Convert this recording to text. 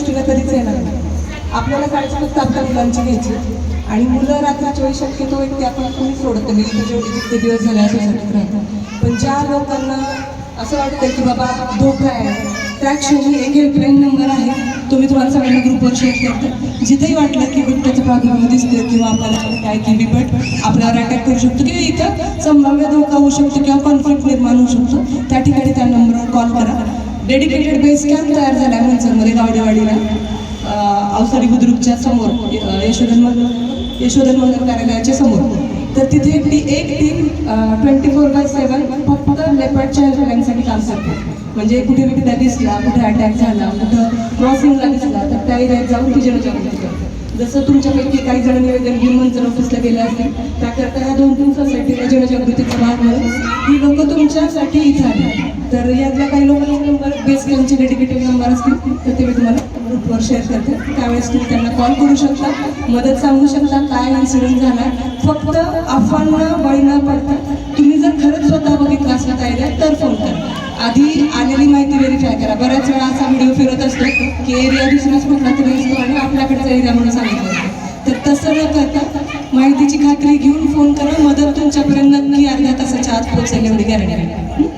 गोष्टीला कधीच येणार नाही. आपल्याला काळजी फक्त आपल्या मुलांची घ्यायची. आणि मुलं रात्रीच्या वेळी शक्यतो व्यक्ती आपण कोणी सोडत नाही. मी जेवढे जितके दिवस झाले सोसायटीत राहतात. पण ज्या लोकांना असं वाटतं की बाबा धोका आहे त्या क्षणी एक हेल्पलाईन नंबर आहे. तुम्ही तुम्हाला सगळ्यांना ग्रुपवर शेअर करते. जिथेही वाटलं की बिबट्याचा प्रादुर्भाव दिसतोय किंवा आपल्याला काय की बिबट आपल्यावर अटॅक करू शकतो किंवा इथं संभाव्य धोका होऊ शकतो किंवा कॉन्फ्लिक्ट निर्माण होऊ शकतो त्या ठिकाणी त्या नंबरवर कॉल करा. डेडिकेटेड बेस कॅम्प तयार झाला आहे मंचरमध्ये गावडेवाडीला. अवसारी बुद्रुकच्या समोर यशोधन मंदिर यशोधन मंदिर कार्यालयाच्या समोर. तर तिथे ती एक team twenty four by seven फक्त लेपर्डच्या हेल्पलाईनसाठी काम करते. म्हणजे कुठे बिबट्या दिसला कुठे अटॅक झाला कुठं क्रॉसिंगला दिसला तर त्या एरियात जाऊन ती जनजागृती करते. जसं तुमच्यापैकी काही जण निवेदन घेऊन मंचर ऑफिसला गेलं असेल त्याकरता ह्या दोन तीन सोसायटीला जनजागृतीचा भाग म्हणून ही लोक तुमच्यासाठी इथं आली. तर यातल्या काही लोकांना नंबर बेस डेडिकेटेड नंबर असतील तर ते मी तुम्हाला ग्रुपवर शेअर करते. त्यावेळेस तुम्ही त्यांना कॉल करू शकता मदत सांगू शकता काय इन्सिडेंट झाला. फक्त अफवांना बळी न पडता. तुम्ही जर खरंच स्वतः बघितला असला त्या एरियात तर फोन करा. आधी आलेली माहिती व्हेरीफाय करा. बऱ्याच वेळा असा व्हिडिओ फिरत असतो की एरिया दुसराच कुठला तरी असतो आणि आपल्याकडचा एरिया म्हणून सांगितलं असतं तर तसं न करता माहितीची खात्री घेऊन फोन करा. मदत तुमच्यापर्यंत नक्की अर्ध्या तासाच्या आत पोहोचेल एवढी गॅरंटी